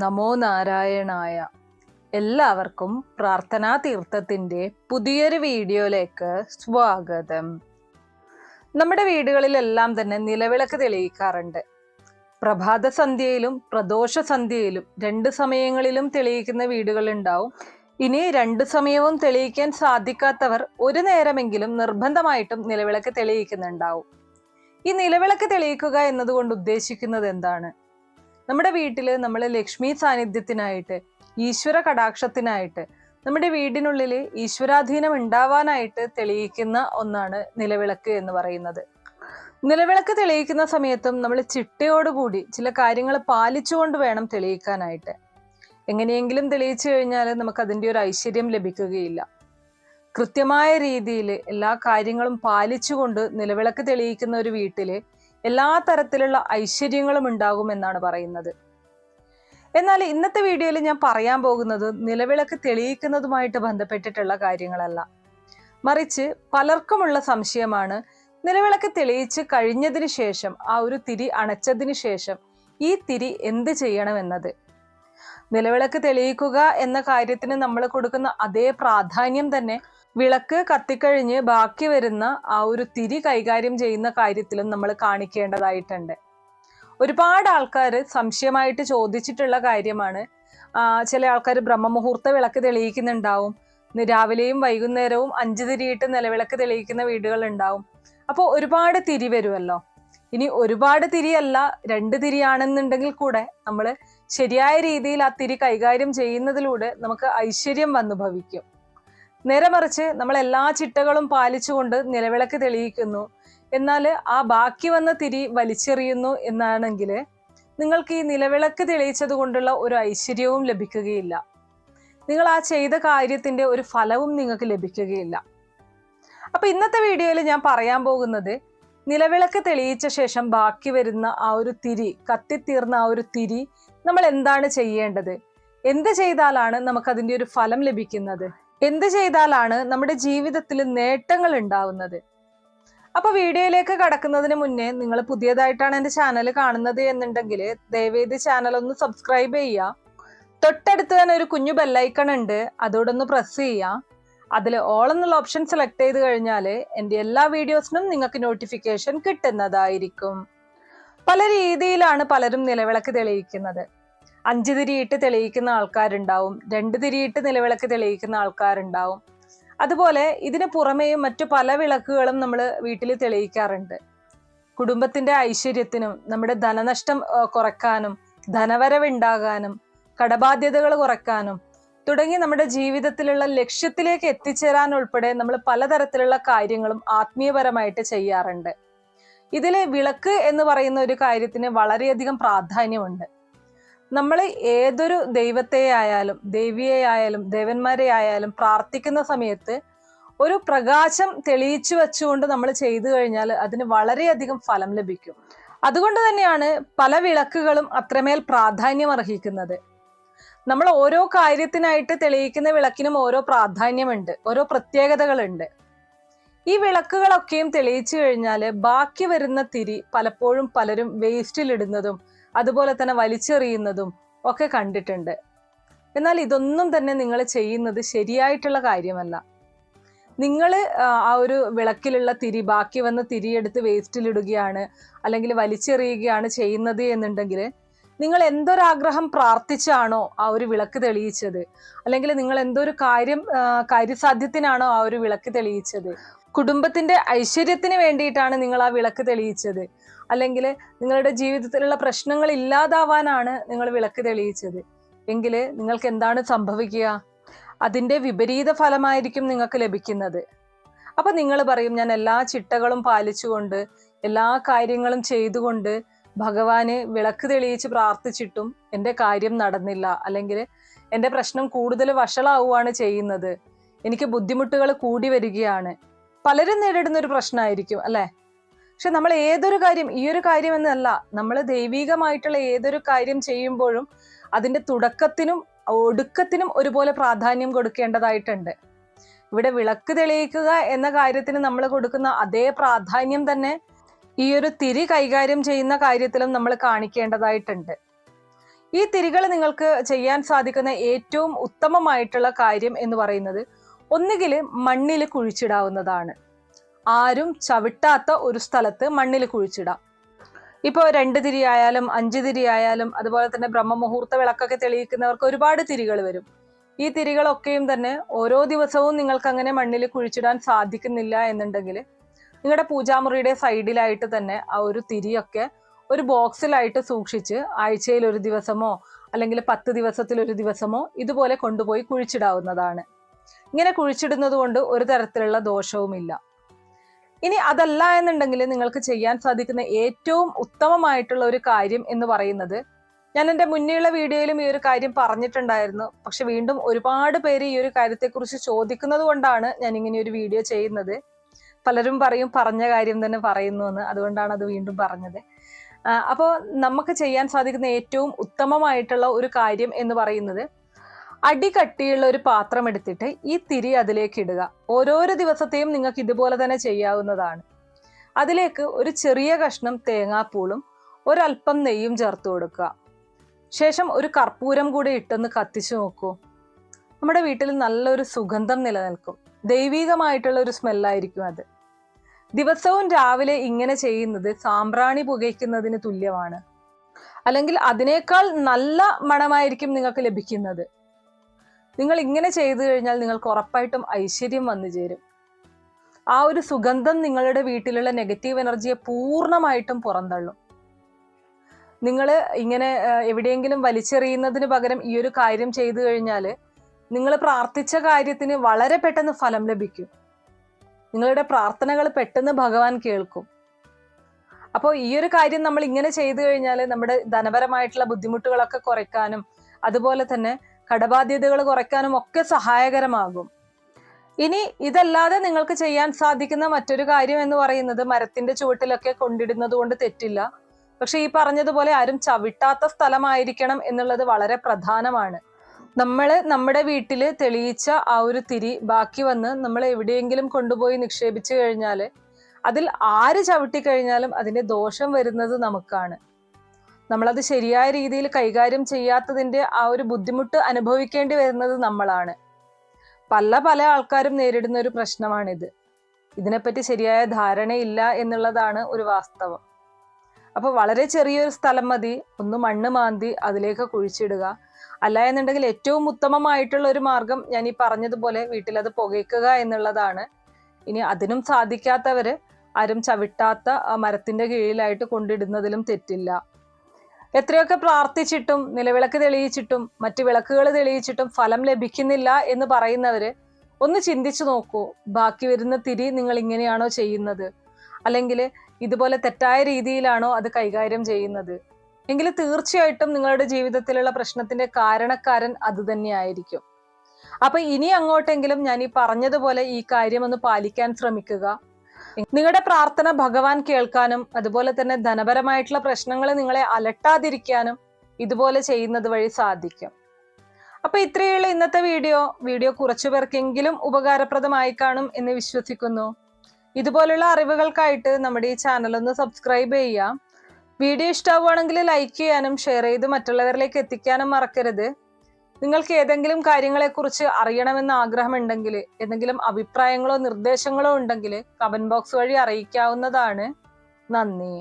നമോ നാരായണായ എല്ലാവർക്കും പ്രാർത്ഥനാ തീർത്ഥത്തിന്റെ പുതിയൊരു വീഡിയോയിലേക്ക് സ്വാഗതം. നമ്മുടെ വീടുകളിലെല്ലാം തന്നെ നിലവിളക്ക് തെളിയിക്കാറുണ്ട്. പ്രഭാത സന്ധ്യയിലും പ്രദോഷ സന്ധ്യയിലും രണ്ട് സമയങ്ങളിലും തെളിയിക്കുന്ന വീടുകളുണ്ടാവും ഇനി രണ്ട് സമയവും തെളിയിക്കാൻ സാധിക്കാത്തവർ ഒരു നേരമെങ്കിലും നിർബന്ധമായിട്ടും നിലവിളക്ക് തെളിയിക്കുന്നുണ്ടാവും. ഈ നിലവിളക്ക് തെളിയിക്കുക എന്നതുകൊണ്ട് ഉദ്ദേശിക്കുന്നത് എന്താണ്? നമ്മുടെ വീട്ടിൽ നമ്മൾ ലക്ഷ്മി സാന്നിധ്യത്തിനായിട്ട് ഈശ്വര കടാക്ഷത്തിനായിട്ട് നമ്മുടെ വീടിനുള്ളിൽ ഈശ്വരാധീനം ഉണ്ടാവാനായിട്ട് തെളിയിക്കുന്ന ഒന്നാണ് നിലവിളക്ക് എന്ന് പറയുന്നത്. നിലവിളക്ക് തെളിയിക്കുന്ന സമയത്തും നമ്മൾ ചിട്ടയോടുകൂടി ചില കാര്യങ്ങൾ പാലിച്ചുകൊണ്ട് വേണം തെളിയിക്കാനായിട്ട്. എങ്ങനെയെങ്കിലും തെളിയിച്ചു കഴിഞ്ഞാൽ നമുക്ക് അതിന്റെ ഒരു ഐശ്വര്യം ലഭിക്കുകയില്ല. കൃത്യമായ രീതിയിൽ എല്ലാ കാര്യങ്ങളും പാലിച്ചുകൊണ്ട് നിലവിളക്ക് തെളിയിക്കുന്ന ഒരു വീട്ടിൽ എല്ലാ തരത്തിലുള്ള ഐശ്വര്യങ്ങളും ഉണ്ടാകുമെന്നാണ് പറയുന്നത്. എന്നാൽ ഇന്നത്തെ വീഡിയോയിൽ ഞാൻ പറയാൻ പോകുന്നത് നിലവിളക്ക് തെളിയിക്കുന്നതുമായിട്ട് ബന്ധപ്പെട്ടിട്ടുള്ള കാര്യങ്ങളല്ല. മറിച്ച് പലർക്കുമുള്ള സംശയമാണ് നിലവിളക്ക് തെളിയിച്ച് കഴിഞ്ഞതിന് ശേഷം ആ ഒരു തിരി അണച്ചതിന് ശേഷം ഈ തിരി എന്ത് ചെയ്യണമെന്നത്? നിലവിളക്ക് തെളിയിക്കുക എന്ന കാര്യത്തിന് നമ്മൾ കൊടുക്കുന്ന അതേ പ്രാധാന്യം തന്നെ വിളക്ക് കത്തിക്കഴിഞ്ഞ് ബാക്കി വരുന്ന ആ ഒരു തിരി കൈകാര്യം ചെയ്യുന്ന കാര്യത്തിലും നമ്മൾ കാണിക്കേണ്ടതായിട്ടുണ്ട്. ഒരുപാട് ആൾക്കാർ സംശയമായിട്ട് ചോദിച്ചിട്ടുള്ള കാര്യമാണ്. ചില ആൾക്കാർ ബ്രഹ്മമുഹൂർത്ത വിളക്ക് തെളിയിക്കുന്നുണ്ടാവും. രാവിലെയും വൈകുന്നേരവും അഞ്ച് തിരിയിട്ട് നിലവിളക്ക് തെളിയിക്കുന്ന വീടുകൾ ഉണ്ടാവും. അപ്പോൾ ഒരുപാട് തിരി വരുമല്ലോ. ഇനി ഒരുപാട് തിരിയല്ല രണ്ട് തിരിയാണെന്നുണ്ടെങ്കിൽ കൂടെ നമ്മൾ ശരിയായ രീതിയിൽ ആ തിരി കൈകാര്യം ചെയ്യുന്നതിലൂടെ നമുക്ക് ഐശ്വര്യം വന്നു ഭവിക്കും. നേരെമറിച്ച് നമ്മൾ എല്ലാ ചിട്ടകളും പാലിച്ചുകൊണ്ട് നിലവിളക്ക് തെളിയിക്കുന്നു. എന്നാൽ ആ ബാക്കി വന്ന തിരി വലിച്ചെറിയുന്നു എന്നാണെങ്കിൽ നിങ്ങൾക്ക് ഈ നിലവിളക്ക് തെളിയിച്ചത് കൊണ്ടുള്ള ഒരു ഐശ്വര്യവും ലഭിക്കുകയില്ല. നിങ്ങൾ ആ ചെയ്ത കാര്യത്തിന്റെ ഒരു ഫലവും നിങ്ങൾക്ക് ലഭിക്കുകയില്ല. അപ്പൊ ഇന്നത്തെ വീഡിയോയിൽ ഞാൻ പറയാൻ പോകുന്നത് നിലവിളക്ക് തെളിയിച്ച ശേഷം ബാക്കി വരുന്ന ആ ഒരു തിരി കത്തിത്തീർന്ന ആ ഒരു തിരി നമ്മൾ എന്താണ് ചെയ്യേണ്ടത്? എന്ത് ചെയ്താലാണ് നമുക്ക് അതിന്റെ ഒരു ഫലം ലഭിക്കുന്നത്? എന്ത് ചെയ്താലാണ് നമ്മുടെ ജീവിതത്തിൽ നേട്ടങ്ങൾ ഉണ്ടാവുന്നത്? അപ്പൊ വീഡിയോയിലേക്ക് കടക്കുന്നതിന് മുന്നേ നിങ്ങൾ പുതിയതായിട്ടാണ് എന്റെ ചാനൽ കാണുന്നത് എന്നുണ്ടെങ്കിൽ ദയവേദി ചാനൽ ഒന്ന് സബ്സ്ക്രൈബ് ചെയ്യുക. തൊട്ടടുത്ത് തന്നെ ഒരു കുഞ്ഞു ബെല്ലൈക്കൺ ഉണ്ട്. അതോടൊന്ന് പ്രസ് ചെയ്യുക. അതിൽ ഓൾ എന്നുള്ള ഓപ്ഷൻ സെലക്ട് ചെയ്ത് കഴിഞ്ഞാൽ എന്റെ എല്ലാ വീഡിയോസിനും നിങ്ങൾക്ക് നോട്ടിഫിക്കേഷൻ കിട്ടുന്നതായിരിക്കും. പല രീതിയിലാണ് പലരും നിലവിളക്ക് തെളിയിക്കുന്നത്. അഞ്ച് തിരിയിട്ട് തെളിയിക്കുന്ന ആൾക്കാരുണ്ടാവും രണ്ട് തിരിയിട്ട് നിലവിളക്ക് തെളിയിക്കുന്ന ആൾക്കാരുണ്ടാവും. അതുപോലെ ഇതിന് പുറമേയും മറ്റു പല വിളക്കുകളും നമ്മൾ വീട്ടിൽ തെളിയിക്കാറുണ്ട്. കുടുംബത്തിന്റെ ഐശ്വര്യത്തിനും നമ്മുടെ ധനനഷ്ടം കുറക്കാനും ധനവരവുണ്ടാകാനും കടബാധ്യതകൾ കുറക്കാനും തുടങ്ങി നമ്മുടെ ജീവിതത്തിലുള്ള ലക്ഷ്യത്തിലേക്ക് എത്തിച്ചേരാൻ ഉൾപ്പെടെ നമ്മൾ പലതരത്തിലുള്ള കാര്യങ്ങളും ആത്മീയപരമായിട്ട് ചെയ്യാറുണ്ട്. ഇതിൽ വിളക്ക് എന്ന് പറയുന്ന ഒരു കാര്യത്തിന് വളരെയധികം പ്രാധാന്യമുണ്ട്. നമ്മൾ ഏതൊരു ദൈവത്തെ ആയാലും ദേവിയെ ആയാലും ദേവന്മാരെ ആയാലും പ്രാർത്ഥിക്കുന്ന സമയത്ത് ഒരു പ്രകാശം തെളിയിച്ചു വെച്ചുകൊണ്ട് നമ്മൾ ചെയ്തു കഴിഞ്ഞാൽ അതിന് വളരെയധികം ഫലം ലഭിക്കും. അതുകൊണ്ട് തന്നെയാണ് പല വിളക്കുകളും അത്രമേൽ പ്രാധാന്യം അർഹിക്കുന്നത്. നമ്മൾ ഓരോ കാര്യത്തിനായിട്ട് തെളിയിക്കുന്ന വിളക്കിനും ഓരോ പ്രാധാന്യമുണ്ട് ഓരോ പ്രത്യേകതകളുണ്ട്. ഈ വിളക്കുകളൊക്കെയും തെളിയിച്ചു കഴിഞ്ഞാൽ ബാക്കി വരുന്ന തിരി പലപ്പോഴും പലരും വേസ്റ്റിലിടുന്നതും അതുപോലെ തന്നെ വലിച്ചെറിയുന്നതും ഒക്കെ കണ്ടിട്ടുണ്ട്. എന്നാൽ ഇതൊന്നും തന്നെ നിങ്ങൾ ചെയ്യുന്നത് ശരിയായിട്ടുള്ള കാര്യമല്ല. നിങ്ങൾ ആ ഒരു വിളക്കിലുള്ള തിരി ബാക്കി വന്ന തിരിയെടുത്ത് വേസ്റ്റിലിടുകയാണ് അല്ലെങ്കിൽ വലിച്ചെറിയുകയാണ് ചെയ്യുന്നത് എന്നുണ്ടെങ്കിൽ നിങ്ങൾ എന്തൊരാഗ്രഹം പ്രാർത്ഥിച്ചാണോ ആ ഒരു വിളക്ക് തെളിയിച്ചത്? അല്ലെങ്കിൽ നിങ്ങൾ എന്തൊരു കാര്യം കാര്യസാധ്യത്തിനാണോ ആ ഒരു വിളക്ക് തെളിയിച്ചത്? കുടുംബത്തിന്റെ ഐശ്വര്യത്തിന് വേണ്ടിയിട്ടാണ് നിങ്ങൾ ആ വിളക്ക് തെളിയിച്ചത്. അല്ലെങ്കിൽ നിങ്ങളുടെ ജീവിതത്തിലുള്ള പ്രശ്നങ്ങൾ ഇല്ലാതാവാനാണ് നിങ്ങൾ വിളക്ക് തെളിയിച്ചത്. എങ്കിൽ നിങ്ങൾക്ക് എന്താണ് സംഭവിക്കുക? അതിന്റെ വിപരീത ഫലമായിരിക്കും നിങ്ങൾക്ക് ലഭിക്കുന്നത്. അപ്പൊ നിങ്ങൾ പറയും ഞാൻ എല്ലാ ചിട്ടകളും പാലിച്ചുകൊണ്ട് എല്ലാ കാര്യങ്ങളും ചെയ്തുകൊണ്ട് ഭഗവാന് വിളക്ക് തെളിയിച്ച് പ്രാർത്ഥിച്ചിട്ടും എന്റെ കാര്യം നടന്നില്ല. അല്ലെങ്കിൽ എന്റെ പ്രശ്നം കൂടുതൽ വഷളാവുകയാണ് ചെയ്യുന്നത്. എനിക്ക് ബുദ്ധിമുട്ടുകൾ കൂടി വരികയാണ്. പലരും നേരിടുന്ന ഒരു പ്രശ്നമായിരിക്കും അല്ലെ? പക്ഷെ നമ്മൾ ഏതൊരു കാര്യം ഈ ഒരു കാര്യം എന്നല്ല നമ്മൾ ദൈവികമായിട്ടുള്ള ഏതൊരു കാര്യം ചെയ്യുമ്പോഴും അതിന്റെ തുടക്കത്തിനും ഒടുക്കത്തിനും ഒരുപോലെ പ്രാധാന്യം കൊടുക്കേണ്ടതായിട്ടുണ്ട്. ഇവിടെ വിളക്ക് തെളിയിക്കുക എന്ന കാര്യത്തിന് നമ്മൾ കൊടുക്കുന്ന അതേ പ്രാധാന്യം തന്നെ ഈ ഒരു തിരി കൈകാര്യം ചെയ്യുന്ന കാര്യത്തിലും നമ്മൾ കാണിക്കേണ്ടതായിട്ടുണ്ട്. ഈ തിരികൾ നിങ്ങൾക്ക് ചെയ്യാൻ സാധിക്കുന്ന ഏറ്റവും ഉത്തമമായിട്ടുള്ള കാര്യം എന്ന് പറയുന്നത് ഒന്നുകിൽ മണ്ണിൽ കുഴിച്ചിടാവുന്നതാണ്. ആരും ചവിട്ടാത്ത ഒരു സ്ഥലത്ത് മണ്ണിൽ കുഴിച്ചിടാം. ഇപ്പോൾ രണ്ട് തിരി ആയാലും അഞ്ച് തിരി ആയാലും അതുപോലെ തന്നെ ബ്രഹ്മമുഹൂർത്ത വിളക്കൊക്കെ തെളിയിക്കുന്നവർക്ക് ഒരുപാട് തിരികൾ വരും. ഈ തിരികളൊക്കെയും തന്നെ ഓരോ ദിവസവും നിങ്ങൾക്ക് അങ്ങനെ മണ്ണിൽ കുഴിച്ചിടാൻ സാധിക്കുന്നില്ല എന്നുണ്ടെങ്കിൽ നിങ്ങളുടെ പൂജാമുറിയുടെ സൈഡിലായിട്ട് തന്നെ ആ ഒരു തിരിയൊക്കെ ഒരു ബോക്സിലായിട്ട് സൂക്ഷിച്ച് ആഴ്ചയിൽ ഒരു ദിവസമോ അല്ലെങ്കിൽ പത്ത് ദിവസത്തിൽ ഒരു ദിവസമോ ഇതുപോലെ കൊണ്ടുപോയി കുഴിച്ചിടാവുന്നതാണ്. ഇങ്ങനെ കുഴിച്ചിടുന്നത് കൊണ്ട് ഒരു തരത്തിലുള്ള ദോഷവുമില്ല. ഇനി അതല്ല എന്നുണ്ടെങ്കിൽ നിങ്ങൾക്ക് ചെയ്യാൻ സാധിക്കുന്ന ഏറ്റവും ഉത്തമമായിട്ടുള്ള ഒരു കാര്യം എന്ന് പറയുന്നത് ഞാൻ എന്റെ മുന്നേയുള്ള വീഡിയോയിലും ഈ ഒരു കാര്യം പറഞ്ഞിട്ടുണ്ടായിരുന്നു. പക്ഷെ വീണ്ടും ഒരുപാട് പേര് ഈ ഒരു കാര്യത്തെക്കുറിച്ച് ചോദിക്കുന്നത് കൊണ്ടാണ് ഞാൻ ഇങ്ങനെ ഒരു വീഡിയോ ചെയ്യുന്നത്. പലരും പറയും പറഞ്ഞ കാര്യം തന്നെ പറയുന്നു എന്ന്. അതുകൊണ്ടാണ് അത് വീണ്ടും പറഞ്ഞത്. അപ്പോൾ നമുക്ക് ചെയ്യാൻ സാധിക്കുന്ന ഏറ്റവും ഉത്തമമായിട്ടുള്ള ഒരു കാര്യം എന്ന് പറയുന്നത് അടി കട്ടിയുള്ള ഒരു പാത്രം എടുത്തിട്ട് ഈ തിരി അതിലേക്ക് ഇടുക. ഓരോരോ ദിവസത്തെയും നിങ്ങൾക്ക് ഇതുപോലെ തന്നെ ചെയ്യാവുന്നതാണ്. അതിലേക്ക് ഒരു ചെറിയ കഷ്ണം തേങ്ങാപ്പൂളും ഒരല്പം നെയ്യും ചേർത്ത് കൊടുക്കുക. ശേഷം ഒരു കർപ്പൂരം കൂടി ഇട്ടൊന്ന് കത്തിച്ചു നോക്കൂ. നമ്മുടെ വീട്ടിൽ നല്ലൊരു സുഗന്ധം നിലനിൽക്കും. ദൈവീകമായിട്ടുള്ള ഒരു സ്മെല്ലായിരിക്കും അത്. ദിവസവും രാവിലെ ഇങ്ങനെ ചെയ്യുന്നത് സാമ്പ്രാണി പുകയ്ക്കുന്നതിന് തുല്യമാണ്. അല്ലെങ്കിൽ അതിനേക്കാൾ നല്ല മണമായിരിക്കും നിങ്ങൾക്ക് ലഭിക്കുന്നത്. നിങ്ങൾ ഇങ്ങനെ ചെയ്തു കഴിഞ്ഞാൽ നിങ്ങൾക്ക് ഉറപ്പായിട്ടും ഐശ്വര്യം വന്നു ചേരും. ആ ഒരു സുഗന്ധം നിങ്ങളുടെ വീട്ടിലുള്ള നെഗറ്റീവ് എനർജിയെ പൂർണമായിട്ടും പുറന്തള്ളും. നിങ്ങൾ ഇങ്ങനെ എവിടെയെങ്കിലും വലിച്ചെറിയുന്നതിന് പകരം ഈ ഒരു കാര്യം ചെയ്തു കഴിഞ്ഞാൽ നിങ്ങൾ പ്രാർത്ഥിച്ച കാര്യത്തിന് വളരെ പെട്ടെന്ന് ഫലം ലഭിക്കും. നിങ്ങളുടെ പ്രാർത്ഥനകൾ പെട്ടെന്ന് ഭഗവാൻ കേൾക്കും. അപ്പോൾ ഈ ഒരു കാര്യം നമ്മൾ ഇങ്ങനെ ചെയ്തു കഴിഞ്ഞാൽ നമ്മുടെ ധനപരമായിട്ടുള്ള ബുദ്ധിമുട്ടുകളൊക്കെ കുറയ്ക്കാനും അതുപോലെ തന്നെ കടബാധ്യതകൾ കുറയ്ക്കാനും ഒക്കെ സഹായകരമാകും. ഇനി ഇതല്ലാതെ നിങ്ങൾക്ക് ചെയ്യാൻ സാധിക്കുന്ന മറ്റൊരു കാര്യം എന്ന് പറയുന്നത് മരത്തിന്റെ ചുവട്ടിലൊക്കെ കൊണ്ടിടുന്നത് കൊണ്ട് തെറ്റില്ല. പക്ഷെ ഈ പറഞ്ഞതുപോലെ ആരും ചവിട്ടാത്ത സ്ഥലമായിരിക്കണം എന്നുള്ളത് വളരെ പ്രധാനമാണ്. നമ്മൾ നമ്മുടെ വീട്ടിൽ തെളിയിച്ച ആ ഒരു തിരി ബാക്കി വന്ന് നമ്മൾ എവിടെയെങ്കിലും കൊണ്ടുപോയി നിക്ഷേപിച്ചു കഴിഞ്ഞാൽ അതിൽ ആര് ചവിട്ടിക്കഴിഞ്ഞാലും അതിന്റെ ദോഷം വരുന്നത് നമുക്കാണ്. നമ്മളത് ശരിയായ രീതിയിൽ കൈകാര്യം ചെയ്യാത്തതിന്റെ ആ ഒരു ബുദ്ധിമുട്ട് അനുഭവിക്കേണ്ടി വരുന്നത് നമ്മളാണ്. പല പല ആൾക്കാരും നേരിടുന്ന ഒരു പ്രശ്നമാണിത്. ഇതിനെപ്പറ്റി ശരിയായ ധാരണയില്ല എന്നുള്ളതാണ് ഒരു വാസ്തവം. അപ്പൊ വളരെ ചെറിയൊരു സ്ഥലം മതി ഒന്ന് മണ്ണ് മാന്തി അതിലേക്ക് കുഴിച്ചിടുക. അല്ല എന്നുണ്ടെങ്കിൽ ഏറ്റവും ഉത്തമമായിട്ടുള്ള ഒരു മാർഗം ഞാൻ ഈ പറഞ്ഞതുപോലെ വീട്ടിൽ അത് പുകയ്ക്കുക എന്നുള്ളതാണ്. ഇനി അതിനും സാധിക്കാത്തവര് ആരും ചവിട്ടാത്ത മരത്തിന്റെ കീഴിലായിട്ട് കൊണ്ടിടുന്നതിലും തെറ്റില്ല. എത്രയൊക്കെ പ്രാർത്ഥിച്ചിട്ടും നിലവിളക്ക് തെളിയിച്ചിട്ടും മറ്റു വിളക്കുകൾ തെളിയിച്ചിട്ടും ഫലം ലഭിക്കുന്നില്ല എന്ന് പറയുന്നവര് ഒന്ന് ചിന്തിച്ചു നോക്കൂ ബാക്കി വരുന്ന തിരി നിങ്ങൾ ഇങ്ങനെയാണോ ചെയ്യുന്നത്? അല്ലെങ്കിൽ ഇതുപോലെ തെറ്റായ രീതിയിലാണോ അത് കൈകാര്യം ചെയ്യുന്നത്? എങ്കിൽ തീർച്ചയായിട്ടും നിങ്ങളുടെ ജീവിതത്തിലുള്ള പ്രശ്നത്തിന്റെ കാരണക്കാരൻ അത് തന്നെയായിരിക്കും. അപ്പൊ ഇനി അങ്ങോട്ടെങ്കിലും ഞാൻ ഈ പറഞ്ഞതുപോലെ ഈ കാര്യം ഒന്ന് പാലിക്കാൻ ശ്രമിക്കുക. നിങ്ങളുടെ പ്രാർത്ഥന ഭഗവാൻ കേൾക്കാനും അതുപോലെ തന്നെ ധനപരമായിട്ടുള്ള പ്രശ്നങ്ങൾ നിങ്ങളെ അലട്ടാതിരിക്കാനും ഇതുപോലെ ചെയ്യുന്നത് വഴി സാധിക്കും. അപ്പൊ ഇത്രയുള്ള ഇന്നത്തെ വീഡിയോ വീഡിയോ കുറച്ചു പേർക്കെങ്കിലും ഉപകാരപ്രദമായി കാണും എന്ന് വിശ്വസിക്കുന്നു. ഇതുപോലുള്ള അറിവുകൾക്കായിട്ട് നമ്മുടെ ഈ ചാനൽ ഒന്ന് സബ്സ്ക്രൈബ് ചെയ്യാം വീഡിയോ ഇഷ്ടമാവുകയാണെങ്കിൽ ലൈക്ക് ചെയ്യാനും ഷെയർ ചെയ്ത് മറ്റുള്ളവരിലേക്ക് എത്തിക്കാനും മറക്കരുത്. നിങ്ങൾക്ക് ഏതെങ്കിലും കാര്യങ്ങളെക്കുറിച്ച് അറിയണമെന്ന് ആഗ്രഹമുണ്ടെങ്കിൽ എന്തെങ്കിലും അഭിപ്രായങ്ങളോ നിർദ്ദേശങ്ങളോ ഉണ്ടെങ്കിൽ കമന്റ് ബോക്സ് വഴി അറിയിക്കാവുന്നതാണ്. നന്ദി.